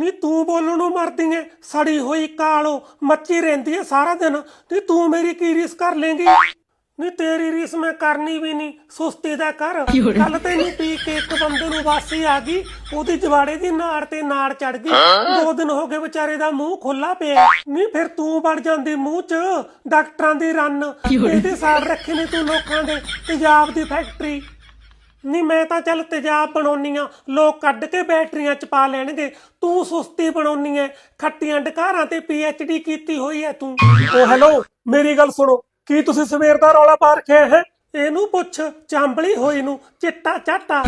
ਨੀ ਤੂੰ ਬੋਲਣ ਨੂੰ ਮਰਦੀ ਐ। ਸੜੀ ਹੋਈ ਕਾਲੋ ਮੱਚੀ ਰਹਿੰਦੀ ਐ ਸਾਰਾ ਦਿਨ। ਤੇ ਤੂੰ ਮੇਰੀ ਕੀ ਰੀਸ ਕਰ ਲੇਂਗੀ? ਨੀ ਤੇਰੀ ਰੀਸ ਮੈਂ ਕਰਨੀ ਵੀ ਨਹੀਂ ਸੁਸਤੀ ਦਾ ਕਰ। ਕੱਲ ਤੈਨੂੰ ਪੀ ਕੇ ਇੱਕ ਬੰਦੇ ਨੂੰ ਵਾਸੀ ਆ ਗਈ ਉਹਦੀ ਜਵਾੜੇ ਦੀ ਨਾੜ ਤੇ ਨਾੜ ਚੜ ਗਈ। ਦੋ ਦਿਨ ਹੋ ਗਏ ਵਿਚਾਰੇ ਦਾ ਮੂੰਹ ਖੁੱਲਾ ਪਿਆ। ਨਹੀਂ ਫਿਰ ਤੂੰ ਵੜ ਜਾਂਦੀ ਮੂੰਹ 'ਚ ਡਾਕਟਰਾਂ ਦੀ ਰੰਨ। ਇਹਦੇ ਸਾੜ ਰੱਖੇ ਨੇ ਤੂੰ ਲੋਕਾਂ ਦੇ ਤੇਜ਼ਾਬ ਦੀ ਫੈਕਟਰੀ। ਨਹੀਂ ਮੈਂ ਤਾਂ ਚੱਲ ਤੇਜ਼ਾਬ ਬਣਾਉਣੀ ਆ। ਲੋਕ ਕੱਢ ਕੇ ਬੈਟਰੀਆਂ ਚ ਪਾ ਲੈਣਗੇ। ਤੂੰ ਸੁਸਤੀ ਬਣਾਉਣੀ ਐ। ਖੱਟੀਆਂ ਡਕਾਰਾਂ ਤੇ ਡੀ ਕੀਤੀ ਹੋਈ ਐ ਤੂੰ। ਓ ਹੈਲੋ ਮੇਰੀ ਗੱਲ ਸੁਣੋ। ਕੀ ਤੁਸੀਂ ਸਵੇਰ ਦਾ ਰੌਲਾ ਪਾ ਰੱਖਿਆ ਹੈ? ਇਹਨੂੰ ਪੁੱਛ ਚਾਂਬਲੀ ਹੋਈ ਨੂੰ ਚਿੱਟਾ ਚਾਟਾ।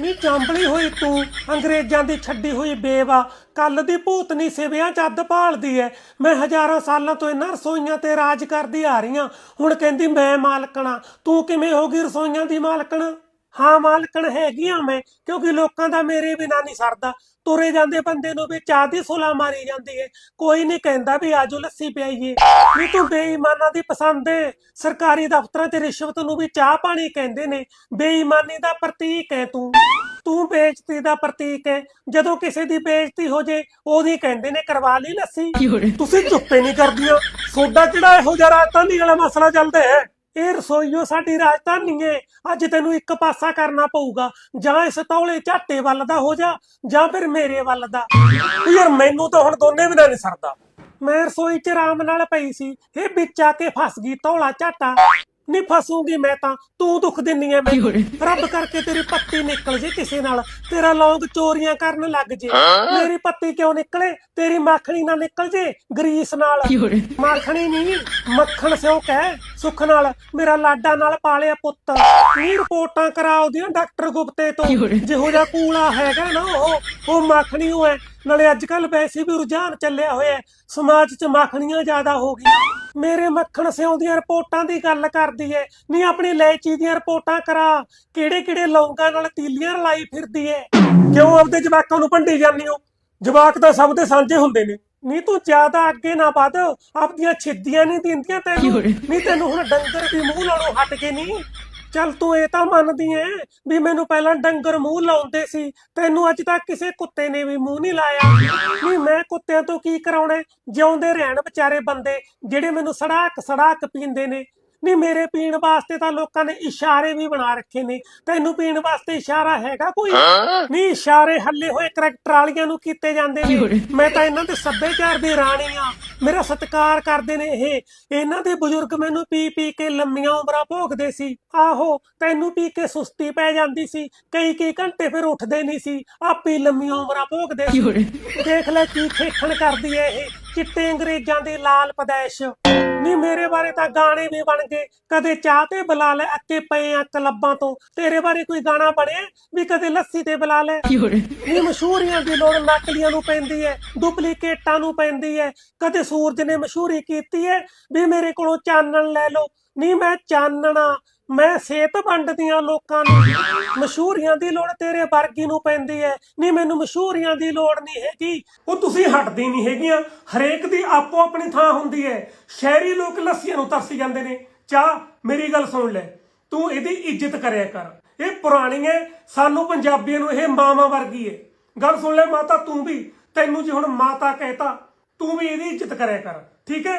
ਨਹੀਂ ਚਾਂਬਲੀ ਹੋਈ ਤੂੰ। ਅੰਗਰੇਜ਼ਾਂ ਦੀ ਛੱਡੀ ਹੋਈ ਬੇਵਾ। ਕੱਲ ਦੀ ਭੂਤਨੀ ਸਿਵਿਆਂ ਚ ਅੱਧ ਭਾਲਦੀ ਐ। ਮੈਂ ਹਜ਼ਾਰਾਂ ਸਾਲਾਂ ਤੋਂ ਇਹਨਾਂ ਰਸੋਈਆਂ ਤੇ ਰਾਜ ਕਰਦੀ ਆ ਰਹੀ ਹਾਂ ਹੁਣ ਕਹਿੰਦੀ ਮੈਂ ਮਾਲਕਣਾ। ਤੂੰ ਕਿਵੇਂ ਹੋਗੀ ਰਸੋਈਆਂ ਦੀ ਮਾਲਕਣ? ਹਾਂ ਮਾਲਕਣ ਹੈਗੀ ਆ ਮੈਂ ਕਿਉਂਕਿ ਲੋਕਾਂ ਦਾ ਮੇਰੇ ਬਿਨਾਂ ਨਹੀਂ ਸਰਦਾ। ਤੁਰੇ ਜਾਂਦੇ ਬੰਦੇ ਨੂੰ ਵੀ ਚਾਹ ਦੀ ਸੁਲਾ ਮਾਰੀ ਜਾਂਦੀ ਏ। ਕੋਈ ਨਹੀਂ ਕਹਿੰਦਾ ਵੀ ਆਜੋ ਲੱਸੀ ਪਿਆਈਏ। ਨਹੀਂ ਤੂੰ ਬੇਈਮਾਨਾਂ ਦੀ ਪਸੰਦ ਏ। ਸਰਕਾਰੀ ਦਫ਼ਤਰਾਂ ਤੇ ਰਿਸ਼ਵਤ ਨੂੰ ਵੀ ਚਾਹ ਪਾਣੀ ਕਹਿੰਦੇ ਨੇ। ਬੇਈਮਾਨੀ ਦਾ ਪ੍ਰਤੀਕ ਹੈ ਤੂੰ। ਤੂੰ ਬੇਇੱਜ਼ਤੀ ਦਾ ਪ੍ਰਤੀਕ ਹੈ ਜਦੋਂ ਕਿਸੇ ਦੀ ਬੇਇੱਜ਼ਤੀ ਹੋ ਜੇ ਉਹਦੀ ਕਹਿੰਦੇ ਨੇ ਕਰਵਾ ਲਈ ਲੱਸੀ। ਤੁਸੀਂ ਚੁੱਪੇ ਨਹੀਂ ਕਰਦੀਆਂ। ਸੋਡਾ ਕਿਹੜਾ ਇਹੋ ਜਿਹਾ ਰਾਜਧਾਨੀ ਵਾਲਾ ਮਸਲਾ ਚੱਲਦਾ ਹੈ? ਇਹ ਰਸੋਈਓ ਸਾਡੀ ਰਾਜਧਾਨੀ ਏ। ਅੱਜ ਤੈਨੂੰ ਇੱਕ ਪਾਸਾ ਕਰਨਾ ਪਊਗਾ। ਜਾਂ ਇਸ ਤੌਲੇ ਝਾਟੇ ਵੱਲ ਦਾ ਹੋ ਜਾ, ਜਾਂ ਫਿਰ ਮੇਰੇ ਵੱਲ ਦਾ। ਯਾਰ ਮੈਨੂੰ ਤਾਂ ਹੁਣ ਦੋਨੇ ਬਿਨਾਂ ਨਹੀਂ ਸਰਦਾ। ਮੈਂ ਰਸੋਈ 'ਚ ਆਰਾਮ ਨਾਲ ਪਈ ਸੀ। ਇਹ ਵਿੱਚ ਆ ਕੇ ਫਸ ਗਈ ਧੌਲਾ ਝਾਟਾ। ਨਹੀਂ ਫਸੂਗੀ ਮੈਂ ਤਾਂ ਤੂੰ ਦੁੱਖ ਦਿੰਨੀ ਐ ਮੈਨੂੰ। ਰੱਬ ਕਰਕੇ ਤੇਰੀ ਪੱਤੀ ਨਿਕਲ ਜੇ ਕਿਸੇ ਨਾਲ ਤੇਰਾ ਲੌਂਗ ਚੋਰੀਆਂ ਕਰਨ ਲੱਗ ਜੇ। ਮੇਰੀ ਪੱਤੀ ਕਿਉਂ ਨਿਕਲੇ? ਤੇਰੀ ਮਾਖਣੀ ਨਾ ਨਿਕਲ ਜੇ ਗਰੀਸ ਨਾਲ। ਮਾਖਣੀ ਨਹੀਂ ਮੱਖਣ ਸਿਓ ਕਹਿ ਸੁੱਖ ਨਾਲ। ਮੇਰਾ ਲਾਡਾ ਨਾਲ ਪਾਲਿਆ ਪੁੱਤ। ਨੀ ਰਿਪੋਰਟਾਂ ਕਰਾ ਉਹਦੀਆਂ ਡਾਕਟਰ ਗੁਪਤੇ ਤੋਂ? ਜਿਹੋ ਜਿਹਾ ਕੂਲਾ ਹੈਗਾ ਨਾ ਉਹ ਉਹ ਮਾਖਣੀ ਉਹ ਹੈ ਨਾਲੇ ਅੱਜ ਕੱਲ ਵੈਸੇ ਵੀ ਰੁਝਾਨ ਚੱਲਿਆ ਹੋਇਆ ਹੈ, ਸਮਾਜ 'ਚ ਮਾਖਣੀਆਂ ਜ਼ਿਆਦਾ ਹੋ ਗਈਆਂ। ਮੇਰੇ ਮੱਖਣ ਸਿਓ ਦੀਆਂ ਰਿਪੋਰਟਾਂ ਦੀ ਗੱਲ ਕਰਦੀ ਏ। ਨਹੀਂ ਆਪਣੀ ਲੈਚੀ ਦੀਆਂ ਰਿਪੋਰਟਾਂ ਕਰਾ। ਕਿਹੜੇ ਕਿਹੜੇ ਲੌਂਗਾਂ ਨਾਲ ਤੀਲੀਆਂ ਰਲਾਈ ਫਿਰਦੀ ਏ। ਕਿਉਂ ਆਪਦੇ ਜਵਾਕਾਂ ਨੂੰ ਭੰਡੀ ਜਾਂਦੀ ਹੋ ਜਵਾਕ ਤਾਂ ਸਭ ਦੇ ਸਾਂਝੇ ਹੁੰਦੇ ਨੇ। ਨਹੀਂ ਤੂੰ ਜ਼ਿਆਦਾ ਅੱਗੇ ਨਾ ਵਧ। ਆਪਦੀਆਂ ਛਿੱਦੀਆਂ ਨਹੀਂ ਦਿੰਦੀਆਂ ਤੈਨੂੰ। ਨਹੀਂ ਤੈਨੂੰ ਹੁਣ ਡੰਗਰ ਵੀ ਮੂੰਹ ਨਾਲੋਂ ਹਟ ਕੇ ਨਹੀਂ ਚੱਲ ਤੂੰ ਇਹ ਤਾਂ ਮੰਨਦੀ ਐ ਵੀ ਮੈਨੂੰ ਪਹਿਲਾਂ ਡੰਗਰ ਮੂੰਹ ਲਾਉਂਦੇ ਸੀ, ਤੈਨੂੰ ਅੱਜ ਤੱਕ ਕਿਸੇ ਕੁੱਤੇ ਨੇ ਵੀ ਮੂੰਹ ਨਹੀਂ ਲਾਇਆ। ਵੀ ਮੈਂ ਕੁੱਤਿਆਂ ਤੋਂ ਕੀ ਕਰਾਉਣਾ? ਜਿਉਂਦੇ ਰਹਿਣ ਵਿਚਾਰੇ ਬੰਦੇ ਜਿਹੜੇ ਮੈਨੂੰ ਸੜਾਕ ਸੜਾਕ ਪੀਂਦੇ ਨੇ। ਨਹੀਂ ਮੇਰੇ ਪੀਣ ਵਾਸਤੇ ਤਾਂ ਲੋਕਾਂ ਨੇ ਇਸ਼ਾਰੇ ਵੀ ਬਣਾ ਰੱਖੇ ਨੇ। ਤੈਨੂੰ ਪੀਣ ਵਾਸਤੇ ਇਸ਼ਾਰਾ ਹੈਗਾ ਕੋਈ? ਨਹੀਂ ਇਸ਼ਾਰੇ ਹੱਲੇ ਹੋਏ ਕਰੈਕਟਰ ਵਾਲੀਆਂ ਨੂੰ ਕੀਤੇ ਜਾਂਦੇ ਨੇ। ਮੈਂ ਤਾਂ ਇਹਨਾਂ ਦੇ ਸੱਭਿਆਚਾਰ ਦੀ ਰਾਣੀ ਆ। ਮੇਰਾ ਸਤਿਕਾਰ ਕਰਦੇ ਨੇ ਇਹ। ਇਹਨਾਂ ਦੇ ਬਜ਼ੁਰਗ ਮੈਨੂੰ ਪੀ ਪੀ ਕੇ ਲੰਮੀਆਂ ਉਮਰਾਂ ਭੋਗਦੇ ਸੀ। ਆਹੋ ਤੈਨੂੰ ਪੀ ਕੇ ਸੁਸਤੀ ਪੈ ਜਾਂਦੀ ਸੀ। ਕਈ ਕਈ ਘੰਟੇ ਫਿਰ ਉੱਠਦੇ ਨਹੀਂ ਸੀ। ਆਪੇ ਹੀ ਲੰਮੀਆਂ ਉਮਰਾਂ ਭੋਗਦੇ ਸੀ। ਦੇਖ ਲੈ ਕੀ ਖੇਖਣ ਕਰਦੀ ਐ ਇਹ। ਚਿੱਟੇ ਅੰਗਰੇਜ਼ਾਂ ਦੇ ਲਾਲ ਪਦੈਸ਼। ਨੀ ਮੇਰੇ ਬਾਰੇ ਤਾਂ ਗਾਣੇ ਵੀ ਬਣ ਗਏ। ਕਦੇ ਚਾਹ ਤੇ ਬੁਲਾ ਲੈ ਅੱਕੇ ਪਏ ਆ ਕਲੱਬਾਂ ਤੋਂ। ਤੇਰੇ ਬਾਰੇ ਕੋਈ ਗਾਣਾ ਬਣਿਆ? ਵੀ ਕਦੇ ਲੱਸੀ ਤੇ ਬੁਲਾ ਲੈ। ਨੀ ਮਸ਼ਹੂਰੀਆਂ ਦੀ ਲੋੜ ਨਕਲੀਆਂ ਨੂੰ ਪੈਂਦੀ ਐ ਡੁਪਲੀਕੇਟਾਂ ਨੂੰ ਪੈਂਦੀ ਐ। ਕਦੇ ਸੂਰਜ ਨੇ ਮਸ਼ਹੂਰੀ ਕੀਤੀ ਐ ਵੀ ਮੇਰੇ ਕੋਲੋਂ ਚਾਨਣ ਲੈ ਲਓ। ਨੀ ਮੈਂ ਚਾਨਣਾ ਮੈਂ ਸਿਹਤ ਵੰਡਦੀਆਂ ਲੋਕਾਂ ਨੂੰ, ਮਸ਼ਹੂਰੀਆਂ ਦੀ ਲੋੜ ਤੇਰੇ ਵਰਗੀ ਨੂੰ ਪੈਂਦੀ ਐ। ਨਹੀਂ ਮੈਨੂੰ ਮਸ਼ਹੂਰੀਆਂ ਦੀ ਲੋੜ ਨਹੀਂ ਹੈਗੀ। ਉਹ ਤੁਸੀਂ ਹਟਦੀ ਨਹੀਂ ਹੈਗੀਆਂ। ਹਰੇਕ ਦੀ ਆਪੋ ਆਪਣੀ ਥਾਂ ਹੁੰਦੀ ਐ। ਸ਼ਹਿਰੀ ਲੋਕ ਲੱਸੀਆਂ ਨੂੰ ਤਰਸੀ ਜਾਂਦੇ ਨੇ। ਚਾਹ ਮੇਰੀ ਗੱਲ ਸੁਣ ਲੈ। ਤੂੰ ਇਹਦੀ ਇੱਜ਼ਤ ਕਰਿਆ ਕਰ। ਇਹ ਪੁਰਾਣੀ ਐ ਸਾਨੂੰ ਪੰਜਾਬੀਆਂ ਨੂੰ ਇਹ ਮਾਵਾਂ ਵਰਗੀ ਐ। ਗੱਲ ਸੁਣ ਲੈ ਮਾਤਾ, ਤੂੰ ਵੀ। ਤੈਨੂੰ ਜੀ ਹੁਣ ਮਾਤਾ ਕਹਿਤਾ, ਤੂੰ ਵੀ ਇਹਦੀ ਇੱਜ਼ਤ ਕਰਿਆ ਕਰ। ਠੀਕ ਹੈ